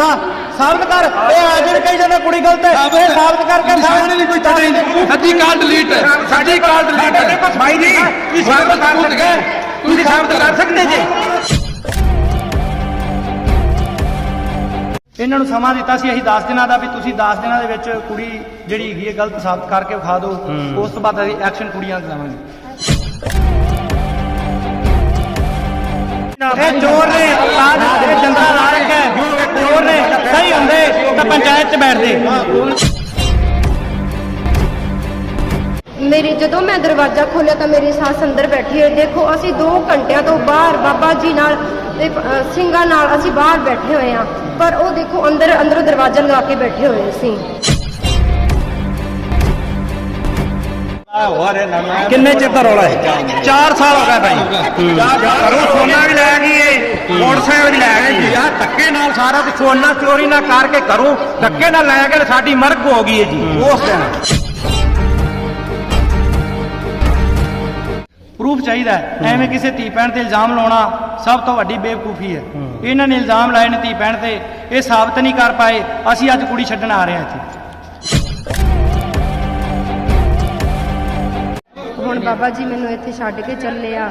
ਹਾਂ ਸਾਬਤ ਕਰ। ਇਹ ਜਿਹੜੇ ਕਹੀ ਜਾਂਦਾ ਕੁੜੀ ਗਲਤ ਹੈ ਇਹ ਸਾਬਤ ਕਰਕੇ ਸਾਹਮਣੇ ਦੀ ਕੋਈ ਤੜੇ ਨਹੀਂ। ਸੱਜੀ ਕਾਲ ਡਿਲੀਟ ਸੱਜੀ ਕਾਲ ਡਿਲੀਟ ਭਾਈ ਜੀ ਕੀ ਸਾਬਤ ਕਰ ਸਕਦੇ ਤੁਸੀਂ ਸਾਬਤ ਕਰ ਸਕਦੇ ਜੀ। ਇਹਨਾਂ ਨੂੰ ਸਮਾਂ ਦਿੱਤਾ ਸੀ ਅਸੀਂ 10 ਦਿਨਾਂ ਦਾ ਵੀ ਤੁਸੀਂ 10 ਦਿਨਾਂ ਦੇ ਵਿੱਚ ਕੁੜੀ ਜਿਹੜੀ ਹੈਗੀ ਹੈ ਗਲਤ ਸਾਬਤ ਕਰਕੇ ਵਿਖਾ ਦਿਓ। ਉਸ ਤੋਂ ਬਾਅਦ ਅਸੀਂ ਐਕਸ਼ਨ ਕੁੜੀਆਂ ਤੇ ਲਵਾਂਗੇ। ਇਹ ਚੋਰ ਨੇ ਔਲਾਦ ਇਹ ਜੰਦਰਾ ਲਾ ਰੱਖਿਆ ਹੈ। ਨੇ ਸਹੀ ਹੁੰਦੇ, ਤਾਂ ਪੰਚਾਇਤ 'ਚ ਬੈਠਦੇ ਮੇਰੀ ਜਦੋਂ ਮੈਂ ਦਰਵਾਜ਼ਾ ਖੋਲ੍ਹਿਆ ਤਾਂ ਮੇਰੀ ਸੱਸ ਅੰਦਰ ਬੈਠੀ ਹੈ ਦੇਖੋ ਅਸੀਂ 2 ਘੰਟਿਆਂ ਤੋਂ ਬਾਹਰ ਬਾਬਾ ਜੀ ਨਾਲ ਤੇ ਸਿੰਘਾਂ ਨਾਲ ਅਸੀਂ ਬਾਹਰ ਬੈਠੇ ਹੋਏ ਆ ਪਰ ਉਹ ਦੇਖੋ ਅੰਦਰ, ਅੰਦਰੋਂ ਦਰਵਾਜ਼ਾ ਲਗਾ ਕੇ ਬੈਠੇ ਹੋਏ ਸੀ ਕਿੰਨੇ ਚਿਰ ਦਾ ਰੌਲਾ ਹੈ? 4 ਸਾਲ ਹੋ ਗਏ ਭਾਈ। ਘਰੋਂ ਸੋਨਾ ਵੀ ਲੈ ਗਈ ਏ। ਮੋਟਰਸਾਈਕਲ ਵੀ ਲੈ ਗਈ। ਯਾਰ ਧੱਕੇ ਨਾਲ ਸਾਰਾ ਤੇ ਸੋਨਾ ਚੋਰੀ ਨਾ ਕਰਕੇ ਕਰੂੰ। ਧੱਕੇ ਨਾਲ ਲੈ ਕੇ ਸਾਡੀ ਮਰਗ ਹੋ ਗਈ ਹੈ ਜੀ। ਉਸ ਦਿਨ। ਪ੍ਰੂਫ ਚਾਹੀਦਾ ਐਵੇਂ ਕਿਸੇ ਧੀ ਭੈਣ ਤੇ ਇਲਜ਼ਾਮ ਲਾਉਣਾ ਸਭ ਤੋਂ ਵੱਡੀ ਬੇਵਕੂਫੀ ਹੈ। ਇਹਨਾਂ ਨੇ ਇਲਜ਼ਾਮ ਲਾਏ ਨੇ ਧੀ ਭੈਣ ਤੇ। ਇਹ ਸਾਬਤ ਨਹੀਂ ਕਰ ਪਾਏ। ਅਸੀਂ ਅੱਜ ਕੁੜੀ ਛੱਡਣ ਆ ਰਹੇ ਹਾਂ ਇੱਥੇ। ਹੁਣ ਬਾਬਾ ਜੀ ਮੈਨੂੰ ਇੱਥੇ ਛੱਡ ਕੇ ਚੱਲੇ ਆ।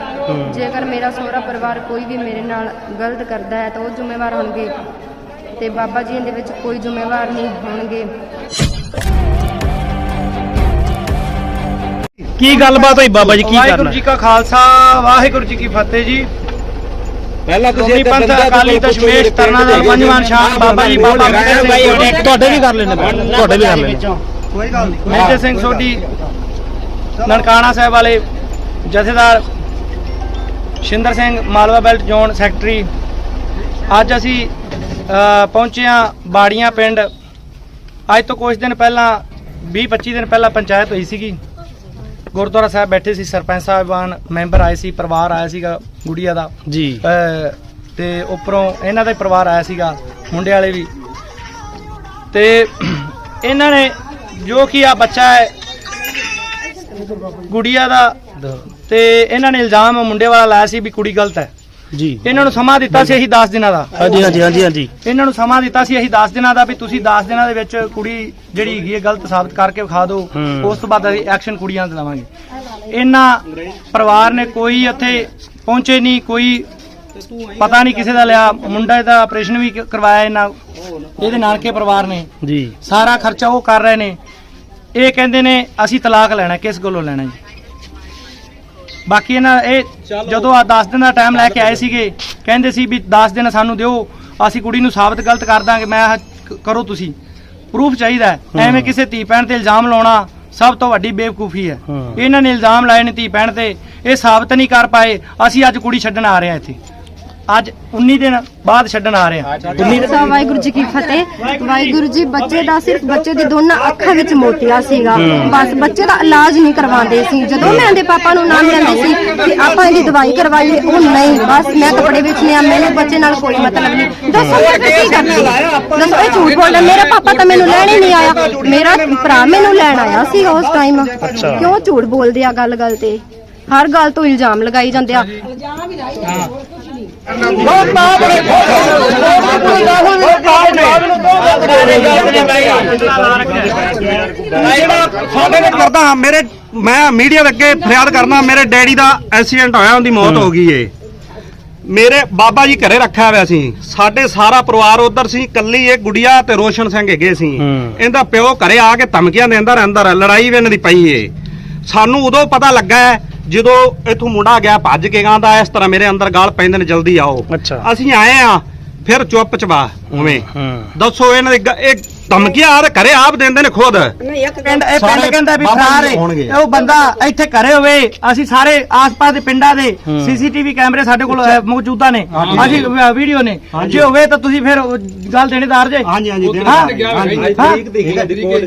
ਜੇਕਰ ਮੇਰਾ ਸਹੁਰਾ ਪਰਿਵਾਰ ਕੋਈ ਵੀ ਮੇਰੇ ਨਾਲ ਗਲਤ ਕਰਦਾ ਹੈ ਤਾਂ ਉਹ ਜ਼ਿੰਮੇਵਾਰ ਹੋਣਗੇ। ਤੇ ਬਾਬਾ ਜੀ ਇਹਦੇ ਵਿੱਚ ਕੋਈ ਜ਼ਿੰਮੇਵਾਰ ਨਹੀਂ ਹੋਣਗੇ। ਕੀ ਗੱਲਬਾਤ ਹੋਈ ਬਾਬਾ ਜੀ? ਕੀ ਵਾਹਿਗੁਰੂ ਕਰਨਾ ਜੀ ਕਾ ਖਾਲਸਾ ਵਾਹਿਗੁਰੂ ਜੀ ਕੀ ਫਤਿਹ ਜੀ। ਪਹਿਲਾਂ ਤੁਸੀਂ ਪੰਥ ਅਕਾਲੀ ਦਸ਼ਮੇਸ਼ ਤਰਨਾ ਦਲ ਪੰਜਵਾਨ ਸ਼ਾਨ ਬਾਬਾ ਜੀ ਬਾਬਾ ਤੁਹਾਡੇ ਵੀ ਕਰ ਲੈਣੇ ਤੁਹਾਡੇ ਵੀ ਕਰ ਲੈਣੇ ਕੋਈ ਗੱਲ ਨਹੀਂ ਮੇਜਰ ਸਿੰਘ ਸੋਢੀ ਨਨਕਾਣਾ ਸਾਹਿਬ ਵਾਲੇ ਜਥੇਦਾਰ Shinder Singh Malwa belt zone secretary. ਅੱਜ ਅਸੀਂ ਪਹੁੰਚੇ ਹਾਂ ਬਾੜੀਆਂ ਪਿੰਡ। ਅੱਜ ਤੋਂ ਕੁਝ ਦਿਨ ਪਹਿਲਾਂ 20 25 ਦਿਨ ਪਹਿਲਾਂ ਪੰਚਾਇਤ ਹੋਈ ਸੀਗੀ। ਗੁਰਦੁਆਰਾ ਸਾਹਿਬ ਬੈਠੇ ਸੀ ਸਰਪੰਚ ਸਾਹਿਬਾਨ ਮੈਂਬਰ ਆਏ ਸੀ ਪਰਿਵਾਰ ਆਇਆ ਸੀਗਾ ਗੁੜੀਆ ਦਾ। ਜੀ। ਤੇ ਉੱਪਰੋਂ ਇਹਨਾਂ ਦਾ ਪਰਿਵਾਰ ਆਇਆ ਸੀਗਾ ਮੁੰਡੇ ਵਾਲੇ ਵੀ। ਤੇ ਇਹਨਾਂ ਨੇ ਜੋ ਕਿ ਆ ਬੱਚਾ ਹੈ ਗੁੜੀਆ ਦਾ ਤੇ ਇਹਨਾਂ ਨੇ ਇਲਜ਼ਾਮ ਮੁੰਡੇ ਵਾਲਾ ਲਾਇਆ ਸੀ ਵੀ ਕੁੜੀ ਗਲਤ ਹੈ। ਜੀ। ਇਹਨਾਂ ਨੂੰ ਸਮਾਂ ਦਿੱਤਾ ਸੀ ਅਸੀਂ 10 ਦਿਨਾਂ ਦਾ। ਹਾਂਜੀ ਹਾਂਜੀ ਹਾਂਜੀ ਹਾਂਜੀ। ਇਹਨਾਂ ਨੂੰ ਸਮਾਂ ਦਿੱਤਾ ਸੀ ਅਸੀਂ 10 ਦਿਨਾਂ ਦਾ ਵੀ ਤੁਸੀਂ 10 ਦਿਨਾਂ ਦੇ ਵਿੱਚ ਕੁੜੀ ਜਿਹੜੀ ਹੈਗੀ ਹੈ ਗਲਤ ਸਾਬਤ ਕਰਕੇ ਵਿਖਾ ਦਿਓ। ਉਸ ਤੋਂ ਬਾਅਦ ਅਸੀਂ ਐਕਸ਼ਨ ਕੁੜੀਆਂ ਤੇ ਲਵਾਂਗੇ ਇਹਨਾਂ ਪਰਿਵਾਰ ਨੇ ਕੋਈ ਉੱਥੇ ਪਹੁੰਚੇ ਨਹੀਂ ਕੋਈ ਪਤਾ ਨਹੀਂ ਕਿਸੇ ਦਾ ਲਿਆ। ਮੁੰਡਾ ਦਾ ਆਪਰੇਸ਼ਨ ਵੀ ਕਰਵਾਇਆ ਇਹਨਾਂ ਇਹਦੇ ਨਾਨਕੇ ਪਰਿਵਾਰ ਨੇ। ਜੀ। ਸਾਰਾ ਖਰਚਾ ਉਹ ਕਰ ਰਹੇ ਨੇ। ਇਹ ਕਹਿੰਦੇ ਨੇ ਅਸੀਂ ਤਲਾਕ ਲੈਣਾ ਕਿਸ ਗੱਲੋਂ ਲੈਣਾ ਜੀ? ਬਾਕੀ ਇਹਨਾਂ ਇਹ ਜਦੋਂ ਆ 10 ਦਿਨ ਦਾ ਟਾਈਮ ਲੈ ਕੇ ਆਏ ਸੀਗੇ ਕਹਿੰਦੇ ਸੀ ਵੀ 10 ਦਿਨ ਸਾਨੂੰ ਦਿਓ ਅਸੀਂ ਕੁੜੀ ਨੂੰ ਸਾਬਤ ਗਲਤ ਕਰ ਦਾਂਗੇ ਮੈਂ ਕਰੋ ਤੁਸੀਂ। ਪ੍ਰੂਫ ਚਾਹੀਦਾ। ਐਵੇਂ ਕਿਸੇ ਧੀ ਭੈਣ ਤੇ ਇਲਜ਼ਾਮ ਲਾਉਣਾ ਸਭ ਤੋਂ ਵੱਡੀ ਬੇਵਕੂਫੀ ਹੈ। ਹੂੰ। ਇਹਨਾਂ ਨੇ ਇਲਜ਼ਾਮ ਲਾਏ ਨੇ ਧੀ ਭੈਣ ਤੇ ਇਹ ਸਾਬਤ ਨਹੀਂ ਕਰ ਪਾਏ ਅਸੀਂ ਅੱਜ ਕੁੜੀ ਛੱਡਣ ਆ ਰਹੇ ਹਾਂ ਇੱਥੇ। ਅੱਜ 19 ਦਿਨ ਬਾਅਦ ਛੱਡਣ ਆ ਰਹੇ ਹਾਂ। ਸਾ ਵਾਹਿਗੁਰੂ ਜੀ ਕੀ ਫਤਿਹ। ਵਾਹਿਗੁਰੂ ਜੀ ਬੱਚੇ ਦਾ ਸਿਰਫ ਬੱਚੇ ਦੀ ਦੋਨਾਂ ਅੱਖਾਂ ਵਿੱਚ ਮੋਤੀਆ ਸੀਗਾ। ਬਸ ਬੱਚੇ ਦਾ ਇਲਾਜ ਨਹੀਂ ਕਰਵਾਉਂਦੇ ਸੀ। ਜਦੋਂ ਮੈਂ ਇਹਦੇ ਪਾਪਾ ਨੂੰ ਨਾਮ ਲੈਂਦੇ ਸੀ ਕਿ ਆਪਾਂ ਇਹਦੀ ਦਵਾਈ ਕਰਵਾਈਏ ਉਹ ਨਹੀਂ। ਬਸ ਮੈਂ ਕੱਪੜੇ ਵੇਚਣੇ ਆ ਮੈਨੂੰ ਬੱਚੇ ਨਾਲ ਕੋਈ ਮਤਲਬ ਨਹੀਂ। ਦੱਸੋ ਮੈਂ ਫਿਰ ਕੀ ਕਰਦੀ? ਦੱਸੋ ਇਹ ਝੂਠ ਬੋਲਦਾ ਮੇਰਾ ਪਾਪਾ ਤਾਂ ਮੈਨੂੰ ਲੈਣ ਹੀ ਨਹੀਂ ਆਇਆ। ਮੇਰਾ ਭਰਾ ਮੈਨੂੰ ਲੈਣ ਆਇਆ ਸੀ ਉਸ ਟਾਈਮ ਕਿਉਂ ਝੂਠ ਬੋਲਦੇ ਆ ਗੱਲ ਗੱਲ ਤੇ? ਹਰ ਗੱਲ ਤੋਂ ਇਲਜ਼ਾਮ ਲਗਾਈ ਜਾਂਦੇ ਆ। ਸਾਡੇ ਨਾਲ ਕਰਦਾ ਹਾਂ ਮੇਰੇ ਮੈਂ ਮੀਡੀਆ ਦੇ ਅੱਗੇ ਫਰਿਆਦ ਕਰਨਾ ਮੇਰੇ ਡੈਡੀ ਦਾ ਐਕਸੀਡੈਂਟ ਹੋਇਆ ਉਹਦੀ ਮੌਤ ਹੋ ਗਈ ਏ ਮੇਰੇ ਬਾਬਾ ਜੀ ਘਰੇ ਰੱਖਿਆ ਹੋਇਆ ਸੀ ਸਾਡੇ ਸਾਰਾ ਪਰਿਵਾਰ ਉਧਰ ਸੀ ਕੱਲੀ ਇਹ ਗੁੜੀਆ ਤੇ ਰੋਸ਼ਨ ਸਿੰਘ ਹੈਗੇ ਸੀ ਹੂੰ। ਇਹਦਾ ਪਿਓ ਘਰੇ ਆ ਕੇ ਧਮਕੀਆਂ ਦਿੰਦਾ ਰਹਿੰਦਾ ਰਿਹਾ, ਲੜਾਈ ਵੀ ਇਹਨਾਂ ਦੀ ਪਈ ਏ ਸਾਨੂੰ ਉਦੋਂ ਪਤਾ ਲੱਗਾ ਹੈ, ਜਦੋਂ ਇਥੋਂ ਮੁੰਡਾ ਗਿਆ ਭੱਜ ਕੇ ਗਾਂਦਾ ਇਸ ਤਰ੍ਹਾਂ ਮੇਰੇ ਅੰਦਰ ਗਾਲ ਪੈਂਦੇ ਨੇ ਜਲਦੀ ਆਓ। ਅੱਛਾ। ਅਸੀਂ ਆਏ ਆ ਫਿਰ ਚੁੱਪ ਚਬਾ ਉਵੇਂ ਦੱਸੋ ਇਹਨਾਂ ਦੀ ਗ- ਇਹ ਧਮਕੀਆਂ ਆ ਘਰੇ ਆਪ ਦਿੰਦੇ ਨੇ ਖੁਦ। ਪਿੰਡ ਇਹ ਪਿੰਡ ਸਾਰੇ ਕਹਿੰਦਾ ਵੀ ਬਾਬਾ ਹੋਣਗੇ। ਹੈ ਉਹ ਬੰਦਾ ਇੱਥੇ ਘਰੇ ਹੋਵੇ ਅਸੀਂ ਸਾਰੇ ਆਸ-ਪਾਸ ਦੇ ਪਿੰਡਾਂ ਦੇ ਸੀਸੀਟੀਵੀ ਕੈਮਰੇ ਸਾਡੇ ਕੋਲ ਮੌਜੂਦਾ ਨੇ। ਅਸੀਂ ਵੀਡੀਓ ਨੇ। ਜੇ ਹੋਵੇ ਤਾਂ ਤੁਸੀਂ ਫਿਰ ਉਹ ਗੱਲ ਦੇਣੇਦਾਰ ਜੇ। ਹਾਂਜੀ ਹਾਂਜੀ ਦੇਣਾ।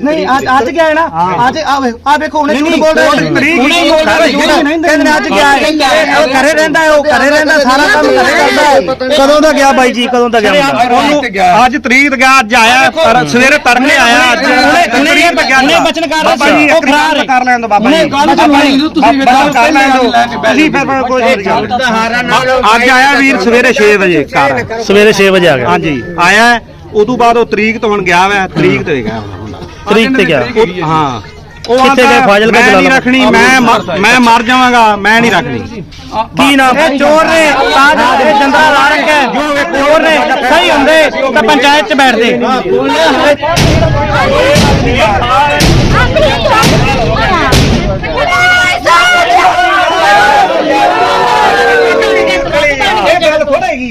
ਨਹੀਂ ਅੱਜ ਅੱਜ ਗਿਆ ਹੈ ਨਾ। ਅੱਜ ਆ ਵੇਖੋ ਹੁਣੇ ਝੂਠ ਬੋਲ ਰਹੇ ਨੇ ਤਰੀਕ ਹੀ। ਹੁਣੇ ਹੀ। ਬੋਲ ਰਹੇ ਨੇ ਕਹਿੰਦੇ ਨੇ ਅੱਜ ਗਿਆ ਹੈ। ਇਹ ਉਹ ਘਰੇ ਰਹਿੰਦਾ ਹੈ ਉਹ ਘਰੇ ਰਹਿੰਦਾ ਸਾਰਾ ਕੰਮ ਘਰੇ ਕਰਦਾ ਹੈ। ਕਦੋਂ ਦਾ ਗਿਆ ਬਾਈ ਜੀ? ਕਦੋਂ ਦਾ ਗਿਆ ਮੁੰਡਾ? ਅੱਜ ਤਰੀਕ ਗਿਆ ਅੱਜ ਆਇਆ ਪਰ ਸਵੇਰੇ ਤੜਕੇ ਆਇਆ ਅੱਜ। ਗਿਆ ਹੁਣੇ ਬਚਨ ਕਰ? ਬਾਬਾ ਜੀ ਉਹ ਫਰਾਰ ਹੈ। ਕਰ ਲੈਣ ਦੋ ਬਾਬਾ ਜੀ। ਬਾਬਾ ਜੀ, ਤੁਸੀਂ ਵੇਖੋ, ਕਰ ਲੈਣ ਬੈਠ ਤੁਸੀਂ ਫਿਰ ਕੋਈ ਅੱਜ ਆਇਆ ਵੀਰ ਸਵੇਰੇ 6 ਵਜੇ ਘਰ। ਸਵੇਰੇ 6 ਵਜੇ ਆ ਗਿਆ। ਹਾਂਜੀ ਆਇਆ ਉਦੋਂ ਬਾਅਦ ਉਹ ਤਰੀਕ ਤੋਂ ਹੁਣ ਗਿਆ ਵਾ। ਤਰੀਕ ਤੇ ਗਿਆ ਹੁਣ। ਤਰੀਕ ਤੇ ਗਿਆ। ਹਾਂ। ਉਹ ਕਿੱਥੇ ਗਏ? ਫਾਜ਼ਿਲਕਾ ਮੈਂ ਨਹੀਂ ਜਲਾਲਾਬਾਦ। ਰੱਖਣੀ ਮੈਂ ਮ- ਮੈਂ ਮਰ ਜਾਵਾਂਗਾ ਮੈਂ ਨਹੀਂ ਰੱਖਣੀ ਕੀ ਨਾਮ ਇਹ ਚੋਰ ਨੇ ਤਾਂ ਇਹ ਜੰਦਾ ਲਾ ਰੱਖਿਆ ਹੈ। ਚੋਰ ਨੇ ਸਹੀ ਹੁੰਦੇ ਤਾਂ ਪੰਚਾਇਤ 'ਚ ਬੈਠਦੇ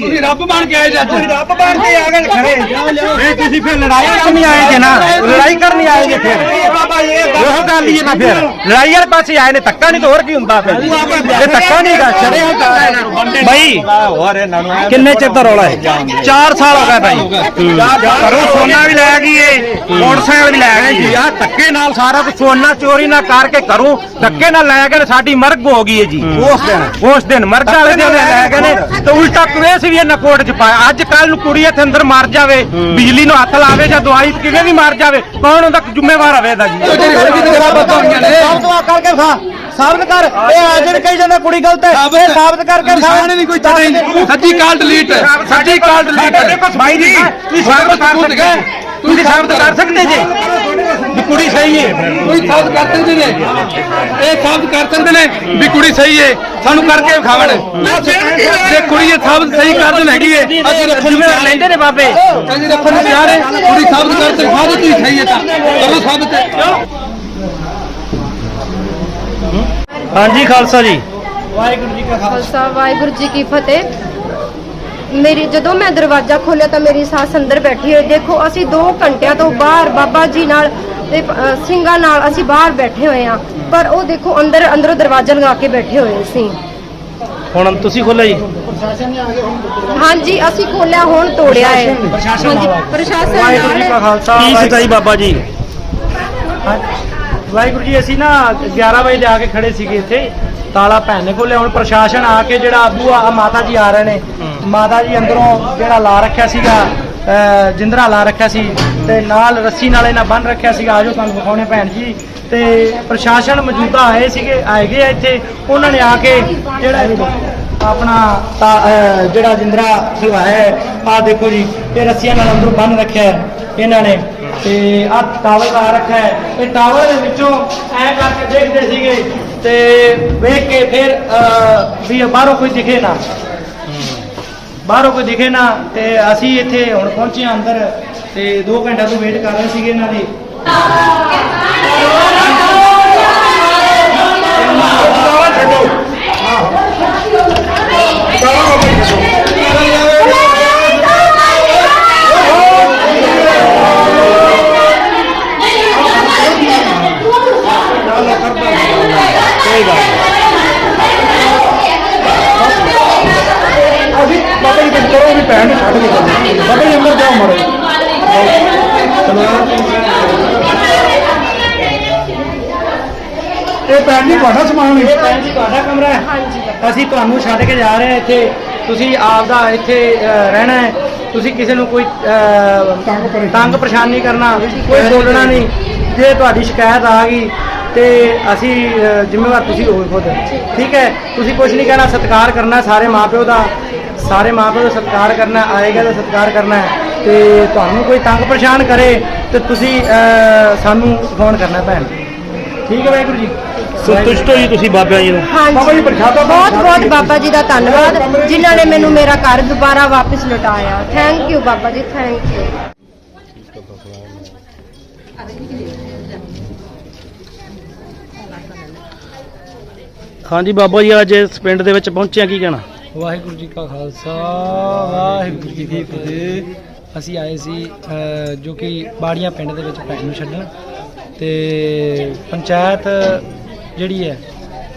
ਤੁਸੀਂ ਰੱਬ ਬਣ ਕੇ ਆਏ ਜੀ ਅੱਜ। ਰੱਬ ਬਣ ਕੇ ਆ ਗਏ ਖੜੇ। ਨਹੀਂ ਤੁਸੀਂ ਫਿਰ ਲੜਾਈ ਨਹੀਂ ਆਏ ਜੇ ਨਾ? ਲੜਾਈ ਕਰਨੀ ਆਏ ਜੇ ਫਿਰ। ਬਾਬਾ ਇਹ ਉਹ ਗੱਲ ਹੀ ਹੈ ਨਾ ਫਿਰ। ਲੜਾਈ ਵਾਲੇ ਪਾਸੇ ਆਏ ਨੇ ਧੱਕਾ ਨਹੀਂ ਤਾਂ ਹੋਰ ਕੀ ਹੁੰਦਾ ਫਿਰ? ਇਹ ਧੱਕਾ ਨਹੀਂ ਗਾ ਛੜੇ ਬਾਈ ਹੋਰ ਇਹਨਾਂ ਨੂੰ। ਕਿੰਨੇ ਚਿਰ ਦਾ ਰੌਲਾ ਹੈ? 4 ਸਾਲ ਹੋ ਗਏ ਭਾਈ ਘਰੋਂ ਸੋਨਾ ਵੀ ਲੈ ਗਈ ਏ ਮੋਟਰਸਾਈਕਲ ਵੀ ਲੈ ਗਏ ਜੀ। ਆ ਧੱਕੇ ਨਾਲ ਸਾਰਾ ਕੁਝ ਸੋਨਾ ਚੋਰੀ ਨਾ ਕਰਕੇ ਕਰੂੰ। ਧੱਕੇ ਨਾਲ ਲੈ ਗਏ ਨੇ ਸਾਡੀ ਮਰਗ ਹੋ ਗਈ ਹੈ ਜੀ। ਉਸ ਦਿਨ। ਉਸ ਦਿਨ ਮਰਗ ਵਾਲੇ ਦਿਨ ਲੈ ਗਏ ਨੇ ਤੇ ਉਲਟਾ ਕਵੇਸ ਵੀ ਇਹਨਾਂ ਕੋਰਟ 'ਚ ਪਾਇਆ। ਅੱਜ ਕੱਲ ਨੂੰ ਕੁੜੀ ਇੱਥੇ ਅੰਦਰ ਮਰ ਜਾਵੇ ਬਿਜਲੀ ਨੂੰ ਹੱਥ ਲਾਵੇ ਜਾਂ ਦਵਾਈ ਕਿਵੇਂ ਵੀ ਮਰ ਜਾਵੇ ਕੌਣ ਉਹਦਾ ਜ਼ਿੰਮੇਵਾਰ ਹੋਵੇਗਾ ਜੀ? ਕਰਕੇ ਖਾ ਸਾਬਤ ਕਰ। ਇਹ ਹਾਜ਼ਰ ਕਹੀ ਜਾਂਦਾ ਕੁੜੀ ਗਲਤ ਹੈ। ਇਹ ਸਾਬਤ ਕਰਕੇ ਨਿਸ਼ਾਨ ਨਹੀਂ ਕੋਈ ਚੜੇ ਸੱਜੀ ਕਾਲ ਡਿਲੀਟ ਸੱਜੀ ਕਾਲ ਡਿਲੀਟ ਭਾਈ ਜੀ ਤੁਸੀਂ ਸਾਬਤ ਕਰ ਸਕਦੇ ਤੁਸੀਂ ਸਾਬਤ ਕਰ ਸਕਦੇ ਜੀ। ਵੀ ਕੁੜੀ ਸਹੀ ਹੈ ਕੋਈ ਸਾਬਤ ਕਰ ਸਕਦੇ ਨੇ। ਇਹ ਸਾਬਤ ਕਰ ਸਕਦੇ ਨੇ ਵੀ ਕੁੜੀ ਸਹੀ ਹੈ ਸਾਨੂੰ ਕਰਕੇ ਵਿਖਾਵਣ। ਜੇ ਕੁੜੀ ਇਹ ਸਾਬਤ ਸਹੀ ਕਰ ਦੇਣ ਹੈਗੀ ਹੈ ਅਸੀਂ ਰੱਖਣ ਨੂੰ ਤਿਆਰ ਲੈਂਦੇ ਨੇ ਬਾਬੇ। ਅਸੀਂ ਰੱਖਣ ਨੂੰ ਤਿਆਰ ਹੈ ਕੁੜੀ ਸਾਬਤ ਕਰ ਤੇ ਵਿਖਾ ਦੇ ਤੁਸੀਂ ਸਹੀ ਹੈ ਤਾਂ। ਕਰੋ ਸਾਬਤ ਹਾਂਜੀ ਖਾਲਸਾ ਜੀ। ਵਾਹਿਗੁਰੂ ਜੀ ਕਾ ਖਾਲਸਾ ਵਾਹਿਗੁਰੂ ਜੀ ਕੀ ਫਤਿਹ। ਮੇਰੀ ਜਦੋਂ ਮੈਂ ਦਰਵਾਜ਼ਾ ਖੋਲ੍ਹਿਆ ਤਾਂ ਮੇਰੀ ਸੱਸ ਅੰਦਰ ਬੈਠੀ ਹੋਈ। ਦੇਖੋ ਅਸੀਂ 2 ਘੰਟਿਆਂ ਤੋਂ ਬਾਹਰ ਬਾਬਾ ਜੀ ਨਾਲ ਤੇ ਸਿੰਘਾਂ ਨਾਲ ਅਸੀਂ ਬਾਹਰ ਬੈਠੇ ਹੋਏ ਆ ਪਰ ਉਹ ਦੇਖੋ ਅੰਦਰ ਅੰਦਰੋਂ ਦਰਵਾਜ਼ਾ ਲਗਾ ਕੇ ਬੈਠੇ ਹੋਏ ਸੀ। ਹੁਣ ਤੁਸੀਂ ਖੋਲ੍ਹਿਆ ਜੀ? ਹਾਂਜੀ ਅਸੀਂ ਖੋਲਿਆ ਹੁਣ ਤੋੜਿਆ ਹੈ। ਹਾਂਜੀ ਪ੍ਰਸ਼ਾਸਨ ਵਾਹਿਗੁਰੂ ਜੀ ਕਾ ਨਾਲ ਖਾਲਸਾ ਕੀ ਸਚਾਈ ਬਾਬਾ ਜੀ? ਵਾਹਿਗੁਰੂ ਜੀ ਅਸੀਂ ਨਾ 11 ਵਜੇ ਲਿਆ ਕੇ ਖੜੇ ਸੀਗੇ ਇੱਥੇ। ਤਾਲਾ ਭੈਣ ਨੇ ਖੋਲਿਆ ਹੁਣ ਪ੍ਰਸ਼ਾਸਨ ਆ ਕੇ ਜਿਹੜਾ ਬੂਆ ਆ ਮਾਤਾ ਜੀ ਆ ਰਹੇ ਨੇ। ਮਾਤਾ ਜੀ ਅੰਦਰੋਂ ਜਿਹੜਾ ਲਾ ਰੱਖਿਆ ਸੀਗਾ ਜਿੰਦਰਾ ਲਾ ਰੱਖਿਆ ਸੀ ਤੇ ਨਾਲ ਰੱਸੀ ਨਾਲ ਇਹਨਾਂ ਬੰਨ ਰੱਖਿਆ ਸੀਗਾ। ਆਜੋ ਤੁਹਾਨੂੰ ਵਿਖਾਉਣੇ ਭੈਣ ਜੀ। ਤੇ ਪ੍ਰਸ਼ਾਸਨ ਮੌਜੂਦਾ ਆਏ ਸੀਗੇ ਆਏਗੇ ਆ ਇੱਥੇ। ਉਹਨਾਂ ਨੇ ਆ ਕੇ ਜਿਹੜਾ ਆਪਣਾ ਜਿਹੜਾ ਜਿੰਦਰਾ ਖਲਵਾਇਆ ਹੈ ਆ ਦੇਖੋ ਜੀ, ਇਹ ਰੱਸੀਆਂ ਨਾਲ ਅੰਦਰੋਂ ਬੰਨ ਰੱਖਿਆ ਹੈ ਇਹਨਾਂ ਨੇ। ਤੇ ਆ ਟਾਵਰ ਲਾ ਰੱਖਿਆ ਹੈ। ਇਹ ਟਾਵਰ ਦੇ ਵਿੱਚੋਂ ਐ ਕਰਕੇ ਦੇਖਦੇ ਸੀਗੇ ਤੇ ਵੇਖ ਕੇ ਫਿਰ ਵੀ ਬਾਹਰੋਂ ਕੋਈ ਦਿਖੇ ਨਾ। ਬਾਹਰੋਂ ਕੋਈ ਦਿਖੇ ਨਾ ਤੇ ਅਸੀਂ ਇੱਥੇ ਹੁਣ ਪਹੁੰਚੇ ਹਾਂ ਅੰਦਰ ਤੇ 2 ਘੰਟੇ ਤੋਂ ਵੇਟ ਕਰ ਰਹੇ ਸੀਗੇ ਇਹਨਾਂ ਦੀ ਅਸੀਂ ਕਰੋ ਵੀ ਭੈਣ ਨੂੰ ਛੱਡ ਕੇ ਚੱਲੋ ਬਾਬਾ ਜੀ ਅੰਦਰ ਜਾਓ ਮਰੋ ਇਹ ਭੈਣ ਜੀ ਤੁਹਾਡਾ ਸਮਾਨ ਹੈ। ਭੈਣ ਜੀ ਤੁਹਾਡਾ ਕਮਰਾ ਹੈ। ਹਾਂਜੀ। ਅਸੀਂ ਤੁਹਾਨੂੰ ਛੱਡ ਕੇ ਜਾ ਰਹੇ ਹਾਂ ਇੱਥੇ। ਤੁਸੀਂ ਆਪ ਦਾ ਇੱਥੇ ਰਹਿਣਾ ਹੈ। ਤੁਸੀਂ ਕਿਸੇ ਨੂੰ ਕੋਈ ਤੰਗ ਪਰੇਸ਼ਾਨ। ਨਹੀਂ ਕਰਨਾ ਕੋਈ ਬੋਲਣਾ ਨਹੀਂ। ਜੇ ਤੁਹਾਡੀ ਸ਼ਿਕਾਇਤ ਆ ਗਈ ਤੇ ਅਸੀਂ ਜ਼ਿੰਮੇਵਾਰ ਤੁਸੀਂ ਹੋਵੇ ਖੁਦ। ਠੀਕ। ਹੈ? ਤੁਸੀਂ ਕੁਝ ਨਹੀਂ ਕਹਿਣਾ ਸਤਿਕਾਰ ਕਰਨਾ ਸਾਰੇ ਮਾਪਿਓ ਦਾ। ਸਾਰੇ ਮਾਪਿਓ ਦਾ ਸਤਿਕਾਰ ਕਰਨਾ ਆਏਗਾ ਦਾ ਸਤਿਕਾਰ ਕਰਨਾ ਹੈ ਤੇ ਤੁਹਾਨੂੰ ਕੋਈ ਤੰਗ ਪਰੇਸ਼ਾਨ ਕਰੇ ਤੇ ਤੁਸੀਂ ਅਹ, ਸਾਨੂੰ ਫੋਨ ਕਰਨਾ ਭੈਣ। ਠੀਕ ਹੈ ਵਾਹਿਗੁਰੂ ਜੀ। ਸੰਤੁਸ਼ਟ ਹੋ ਜੀ ਤੁਸੀਂ ਬਾਬਿਆਂ ਜੀ ਨੂੰ ਬਾਬਾ ਜੀ ਪ੍ਰਸ਼ਾਦਾ ਬਹੁਤ ਬਹੁਤ ਬਾਬਾ ਜੀ ਦਾ ਧੰਨਵਾਦ ਜਿਨ੍ਹਾਂ ਨੇ ਮੈਨੂੰ ਮੇਰਾ ਘਰ ਦੁਬਾਰਾ ਵਾਪਸ ਲੁਟਾਇਆ। Thank you Baba ji thank you ਹਾਂਜੀ ਬਾਬਾ ਜੀ ਅੱਜ ਇਸ ਪਿੰਡ ਦੇ ਵਿੱਚ ਪਹੁੰਚਿਆ ਕੀ ਕਹਿਣਾ? ਵਾਹਿਗੁਰੂ ਜੀ ਕਾ ਖਾਲਸਾ, ਵਾਹਿਗੁਰੂ ਜੀ ਕੀ ਫਤਿਹ। ਅਸੀਂ ਆਏ ਸੀ ਜੋ ਕਿ ਬਾੜੀਆਂ ਪਿੰਡ ਦੇ ਵਿੱਚ ਭੈਣ ਨੂੰ ਛੱਡਣ। ਤੇ ਪੰਚਾਇਤ ਜਿਹੜੀ ਹੈ,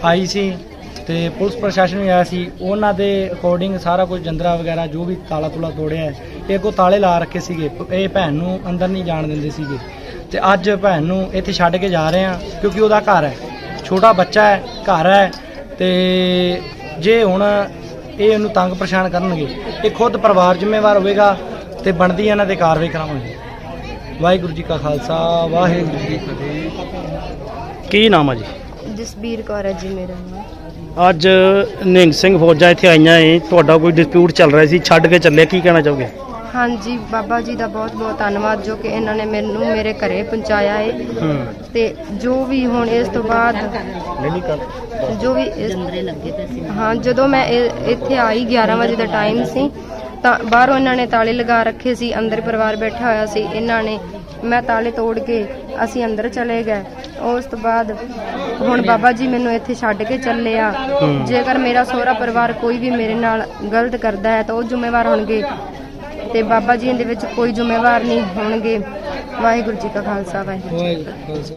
ਆਈ ਸੀ ਤੇ ਪੁਲਿਸ ਪ੍ਰਸ਼ਾਸਨ ਵੀ ਆਇਆ ਸੀ। ਉਹਨਾਂ ਦੇ ਅਕੋਰਡਿੰਗ ਸਾਰਾ ਕੁਝ ਜੰਦਰਾ ਵਗੈਰਾ, ਜੋ ਵੀ ਤਾਲਾ ਤੁਲਾ ਤੋੜਿਆ ਇਹ ਕੋ ਤਾਲੇ ਲਾ ਰੱਖੇ ਸੀਗੇ। ਇਹ ਭੈਣ ਨੂੰ ਅੰਦਰ ਨਹੀਂ ਜਾਣ ਦਿੰਦੇ ਸੀਗੇ। ਤੇ ਅੱਜ ਭੈਣ ਨੂੰ ਇੱਥੇ ਛੱਡ ਕੇ ਜਾ ਰਹੇ ਹਾਂ, ਕਿਉਂਕਿ ਉਹਦਾ ਘਰ ਹੈ। ਛੋਟਾ ਬੱਚਾ ਹੈ, ਘਰ ਹੈ। ਤੇ ਜੇ ਹੁਣ ਇਹ ਇਹਨੂੰ ਤੰਗ ਪਰੇਸ਼ਾਨ ਕਰਨਗੇ। ਇਹ ਖੁਦ ਪਰਿਵਾਰ ਜ਼ਿੰਮੇਵਾਰ ਹੋਵੇਗਾ ਤੇ ਬਣਦੀ ਇਹਨਾਂ ਤੇ ਕਾਰਵਾਈ ਕਰਾਵਾਂਗੇ। ਵਾਹਿਗੁਰੂ ਜੀ ਕਾ ਖਾਲਸਾ ਵਾਹਿਗੁਰੂ ਜੀ ਕੀ ਫਤਿਹ। ਕੀ ਨਾਮ ਆ ਜੀ? ਜਸਬੀਰ ਕੌਰ ਹੈ ਜੀ ਮੇਰਾ ਨਾਮ। ਅੱਜ ਨਿੰਗ ਸਿੰਘ ਫੌਜਾਂ ਇੱਥੇ ਆਈਆਂ ਏ। ਤੁਹਾਡਾ ਕੋਈ ਡਿਸਪਿਊਟ ਚੱਲ ਰਿਹਾ ਸੀ? ਛੱਡ ਕੇ ਚੱਲੇ ਕੀ ਕਹਿਣਾ ਚਾਹੋਗੇ? ਹਾਂਜੀ ਬਾਬਾ ਜੀ ਦਾ ਬਹੁਤ ਬਹੁਤ ਧੰਨਵਾਦ ਜੋ ਕਿ ਇਹਨਾਂ ਨੇ ਮੈਨੂੰ ਮੇਰੇ ਘਰੇ ਪਹੁੰਚਾਇਆ ਹੈ। ਤੇ ਜੋ ਵੀ ਹੁਣ ਇਸ ਤੋਂ ਬਾਅਦ ਜੋ ਵੀ ਇਸ- ਹਾਂ ਜਦੋਂ ਮੈਂ ਇਹ- ਇੱਥੇ ਆਈ 11 ਵਜੇ ਦਾ ਟਾਈਮ ਸੀ ਤਾਂ ਬਾਹਰੋਂ ਇਹਨਾਂ ਨੇ ਤਾਲੇ ਲਗਾ ਰੱਖੇ ਸੀ ਅੰਦਰ ਪਰਿਵਾਰ ਬੈਠਾ ਹੋਇਆ ਸੀ ਇਹਨਾਂ ਨੇ ਮੈਂ ਤਾਲੇ ਤੋੜ ਕੇ ਅਸੀਂ ਅੰਦਰ ਚਲੇ ਗਏ। ਉਸ ਤੋਂ ਬਾਅਦ ਹੁਣ ਬਾਬਾ ਜੀ ਮੈਨੂੰ ਇੱਥੇ ਛੱਡ ਕੇ ਚੱਲੇ ਆ। ਜੇਕਰ ਮੇਰਾ ਸਹੁਰਾ ਪਰਿਵਾਰ ਕੋਈ ਵੀ ਮੇਰੇ ਨਾਲ ਗਲਤ ਕਰਦਾ ਹੈ ਤਾਂ ਉਹ ਜ਼ਿੰਮੇਵਾਰ ਹੋਣਗੇ। ਤੇ ਬਾਬਾ ਜੀ ਦੇ ਵਿੱਚ ਕੋਈ ਜ਼ਿੰਮੇਵਾਰ ਨਹੀਂ ਹੋਣਗੇ ਵਾਹਿਗੁਰੂ ਜੀ ਕਾ ਖਾਲਸਾ, ਵਾਹਿਗੁਰੂ ਜੀ ਕੀ ਫਤਿਹ।